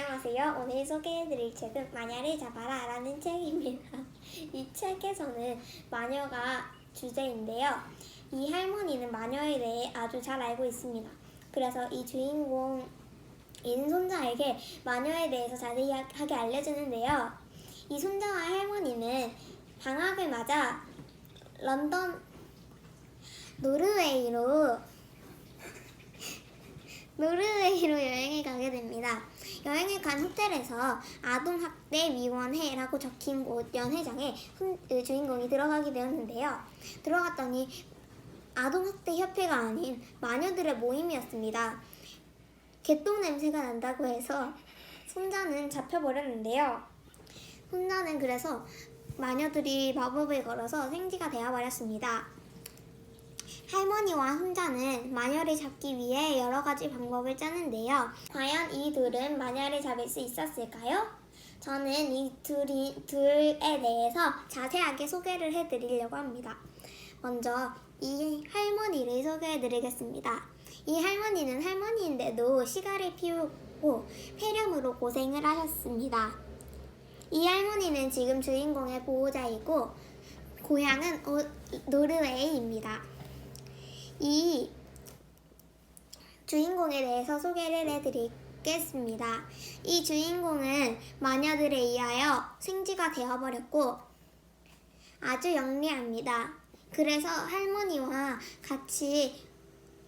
안녕하세요. 오늘 소개해드릴 책은 마녀를 잡아라 라는 책입니다. 이 책에서는 마녀가 주제인데요. 이 할머니는 마녀에 대해 아주 잘 알고 있습니다. 그래서 이 주인공인 손자에게 마녀에 대해서 자세하게 알려주는데요. 이 손자와 할머니는 방학을 맞아 런던 노르웨이로 노르웨이로 됩니다. 여행을 간 호텔에서 아동학대위원회라고 적힌 곳 연회장에 훈- 그 주인공이 들어가게 되었는데요. 들어갔더니 아동학대협회가 아닌 마녀들의 모임이었습니다. 개똥 냄새가 난다고 해서 손자는 잡혀버렸는데요. 손자는 그래서 마녀들이 마법을 걸어서 생지가 되어버렸습니다. 할머니와 손자는 마녀를 잡기 위해 여러 가지 방법을 짜는데요. 과연 이 둘은 마녀를 잡을 수 있었을까요? 저는 이 둘이, 둘에 대해서 자세하게 소개를 해드리려고 합니다. 먼저 이 할머니를 소개해드리겠습니다. 이 할머니는 할머니인데도 시가를 피우고 폐렴으로 고생을 하셨습니다. 이 할머니는 지금 주인공의 보호자이고 고향은 오- 노르웨이입니다. 이 주인공에 대해서 소개를 해드리겠습니다. 이 주인공은 마녀들에 의하여 생쥐가 되어버렸고 아주 영리합니다. 그래서 할머니와 같이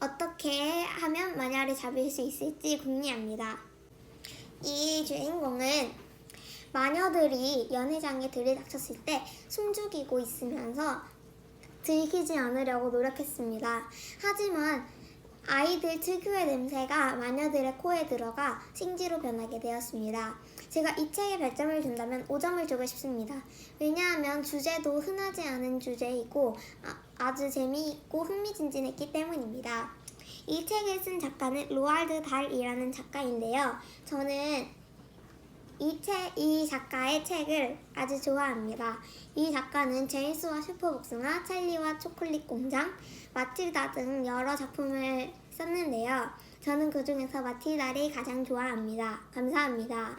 어떻게 하면 마녀를 잡을 수 있을지 궁리합니다. 이 주인공은 마녀들이 연회장에 들이닥쳤을 때 숨죽이고 있으면서 들키지 않으려고 노력했습니다. 하지만 아이들 특유의 냄새가 마녀들의 코에 들어가 생쥐로 변하게 되었습니다. 제가 이 책에 별점을 준다면 5점을 주고 싶습니다. 왜냐하면 주제도 흔하지 않은 주제이고 아, 주 재미있고 흥미진진했기 때문입니다. 이 책을 쓴 작가는 로알드 달이라는 작가인데요. 저는 이, 책, 이 작가의 책을 아주 좋아합니다. 이 작가는 제임스와 슈퍼복숭아, 찰리와 초콜릿 공장, 마틸다 등 여러 작품을 썼는데요. 저는 그 중에서 마틸다를 가장 좋아합니다. 감사합니다.